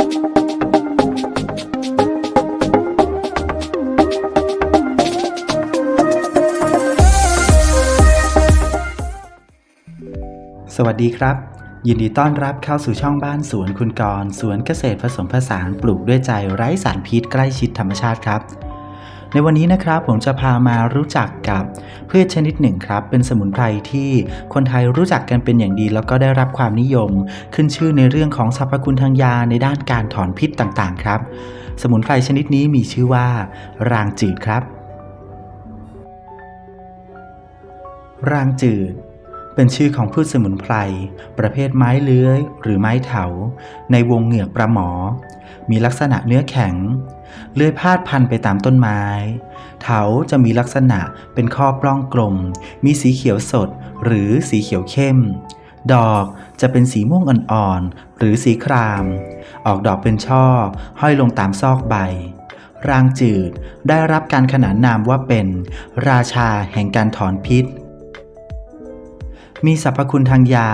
สวัสดีครับ ยินดีต้อนรับเข้าสู่ช่องบ้านสวนคุณกรสวนเกษตรผสมผสานปลูกด้วยใจไร้สารพิษใกล้ชิดธรรมชาติครับ ในวันนี้นะครับผมจะพามารู้จักกับพืชชนิดหนึ่งครับ เป็นสมุนไพรที่คนไทยรู้จักกันเป็นอย่างดี แล้วก็ได้รับความนิยม ขึ้นชื่อในเรื่องของสรรพคุณทางยาในด้านการถอนพิษต่างๆ ครับ สมุนไพรชนิดนี้มีชื่อว่า รางจืดครับ รางจืดเป็นชื่อของพืชสมุนไพร ประเภทไม้เลื้อย หรือไม้เถา ในวงเหงือกปลาหมอ มีลักษณะเนื้อแข็ง เลื้อยพาดพันไปตามต้นไม้ เถาจะมีลักษณะเป็นข้อปล้องกลม มีสีเขียวสดหรือสีเขียวเข้ม ดอกจะเป็นสีม่วงอ่อนๆ หรือสีคราม ออกดอกเป็นช่อ ห้อยลงตามซอกใบ รางจืดได้รับการขนานนามว่าเป็น ราชาแห่งการถอนพิษ มีสรรพคุณทางยา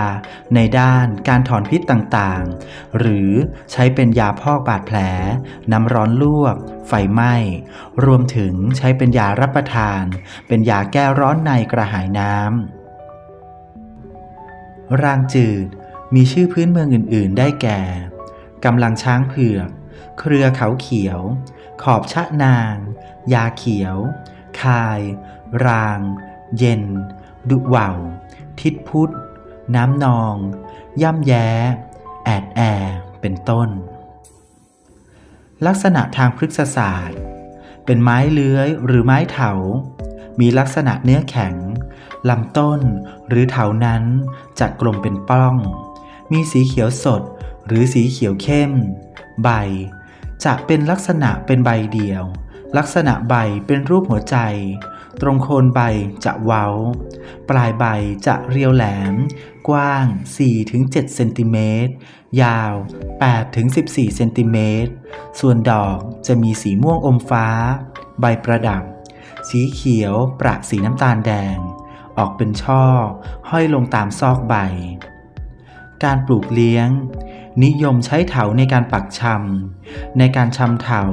ในด้านการถอนพิษต่างๆ หรือใช้เป็นยาพอกบาดแผล น้ำร้อนลวก ไฟไหม้ รวมถึงใช้เป็นยารับประทาน เป็นยาแก้ร้อนในกระหายน้ำ รางจืดมีชื่อพื้นเมืองอื่น ๆ ได้แก่ กำลังช้างเผือก เครือเขาเขียว ขอบชะนาง ยาเขียว คาย ราง เย็น ดุว่าว ทิศพุทธ น้ำนอง ย่ำแย้ แอดแอ เป็นต้น ลักษณะทางพฤกษศาสตร์ เป็นไม้เลื้อยหรือไม้เถา มีลักษณะเนื้อแข็ง ลำต้นหรือเถานั้นจะกลมเป็นป้อง มีสีเขียวสดหรือสีเขียวเข้ม ใบ จะเป็นลักษณะเป็นใบเดียว ลักษณะใบเป็นรูปหัวใจ ตรงโคนใบจะเว้า ปลายใบจะเรียวแหลม กว้าง 4-7 เซนติเมตร ยาว 8-14 เซนติเมตร ส่วนดอกจะมีสีม่วงอมฟ้า ใบประดับ สีเขียวประสีน้ำตาลแดง ออกเป็นช่อ ห้อยลงตามซอกใบ การปลูกเลี้ยง นิยมใช้เถาในการปักชำในการชำเถา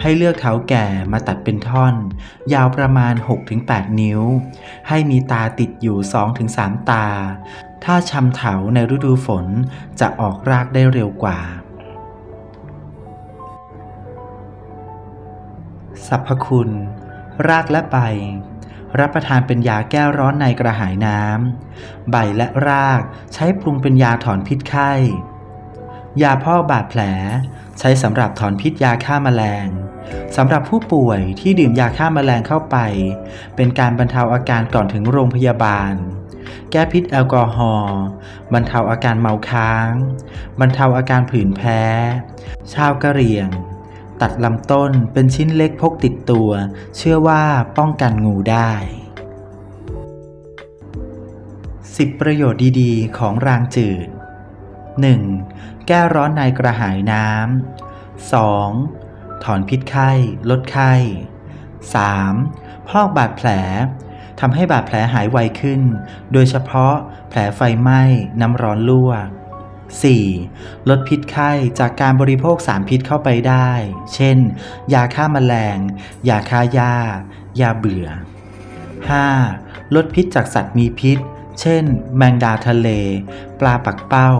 ให้เลือกเถาแก่มาตัดเป็นท่อน ยาวประมาณ 6-8 นิ้ว ให้มีตาติดอยู่ 2-3 ตา ถ้าชำเถาในฤดูฝนจะออกรากได้เร็วกว่าสรรพคุณ รากและใบ รับประทานเป็นยาแก้ร้อนในกระหายน้ำ ใบและรากใช้ปรุงเป็นยาถอนพิษไข้ ยาพอกบาดแผล ใช้สำหรับถอนพิษยาฆ่าแมลงสำหรับผู้ป่วยที่ดื่มยาฆ่าแมลงเข้าไป เป็นการบรรเทาอาการก่อนถึงโรงพยาบาล แก้พิษแอลกอฮอล์บรรเทาอาการเมาค้าง บรรเทาอาการผื่นแพ้ ชาวกะเหรี่ยง ตัดลำต้นเป็นชิ้นเล็กพกติดตัว เชื่อว่าป้องกันงูได้ 10 ประโยชน์ดีๆ ของรางจืด 1. แก้ร้อนในกระหายน้ำ 2. ถอนพิษไข้ ลดไข้ 3. พอกบาดแผลทำให้บาดแผลหายไวขึ้น โดยเฉพาะแผลไฟไหม้น้ำร้อนลวก 4. ลดพิษไข้จากการบริโภคสารพิษเข้าไปได้ เช่น ยาฆ่าแมลง ยาฆ่าหญ้า ยาเบื่อ 5. ลดพิษจากสัตว์มีพิษ เช่น แมงดาทะเล ปลาปักเป้า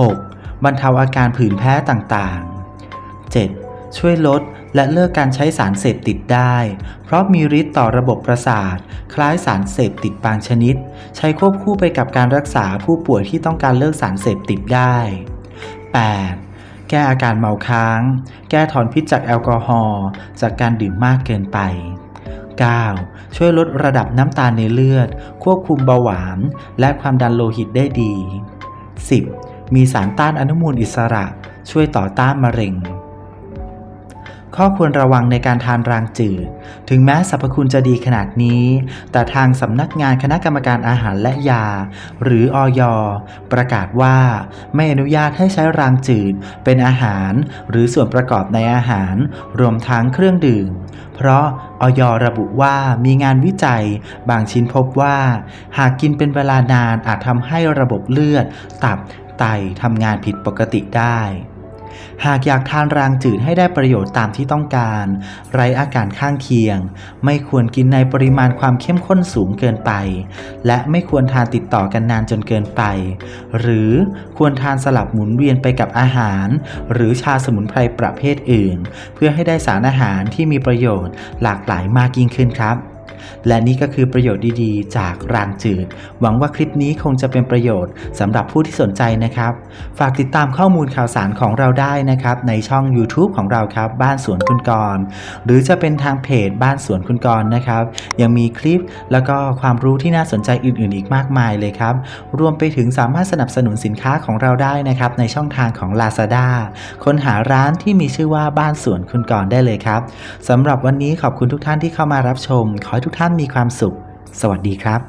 6. บรรเทาอาการผื่นแพ้ต่างๆ 7. ช่วยลดและเลิกการใช้สารเสพติดได้ เพราะมีฤทธิ์ต่อระบบประสาท คล้ายสารเสพติดบางชนิด ใช้ควบคู่ไปกับการรักษาผู้ป่วยที่ต้องการเลิกสารเสพติดได้ 8. แก้อาการเมาค้าง แก้ถอนพิษจากแอลกอฮอล์จากการดื่มมากเกินไป 9. ช่วยลดระดับน้ำตาลในเลือด ควบคุมเบาหวาน และความดันโลหิตได้ดี 10. มีสารต้านอนุมูลอิสระ ช่วยต่อต้านมะเร็ง ข้อควรระวังในการทานรางจืด ถึงแม้สรรพคุณจะดีขนาดนี้ แต่ทางสำนักงานคณะกรรมการอาหารและยา หรืออยประกาศว่า ไม่อนุญาตให้ใช้รางจืด เป็นอาหาร หรือส่วนประกอบในอาหาร รวมทั้งเครื่องดื่มเพราะอยระบุว่ามีงานวิจัย บางชิ้นพบว่า หากกินเป็นเวลานานอาจทำให้ระบบเลือด ตับ ไตทำงานผิดปกติได้ หากอยากทานรางจืดให้ได้ประโยชน์ตามที่ต้องการ ไร้อาการข้างเคียง ไม่ควรกินในปริมาณความเข้มข้นสูงเกินไป และไม่ควรทานติดต่อกันนานจนเกินไป หรือควรทานสลับหมุนเวียนไปกับอาหาร หรือชาสมุนไพรประเภทอื่น เพื่อให้ได้สารอาหารที่มีประโยชน์หลากหลายมากยิ่งขึ้นครับ และนี่ก็คือประโยชน์ดีๆ จากรางจืด หวังว่าคลิปนี้คงจะเป็นประโยชน์สำหรับผู้ที่สนใจนะครับ ฝากติดตามข้อมูลข่าวสารของเราได้นะครับ ในช่อง YouTube ของเราครับ บ้านสวนคุณกรณ์หรือจะเป็นทางเพจบ้านสวนคุณกรณ์นะครับ ยังมีคลิปแล้วก็ความรู้ที่น่าสนใจอื่นๆ อีกมากมายเลยครับ รวมไปถึงสามารถสนับสนุนสินค้าของเราได้นะครับ ในช่องทางของ Lazada ค้นหาร้านที่มีชื่อว่าบ้านสวนคุณกรณ์ได้เลยครับสำหรับวันนี้ขอบคุณทุกท่านที่เข้ามารับชมขอให้ทุกท่านมีความสุข สวัสดีครับ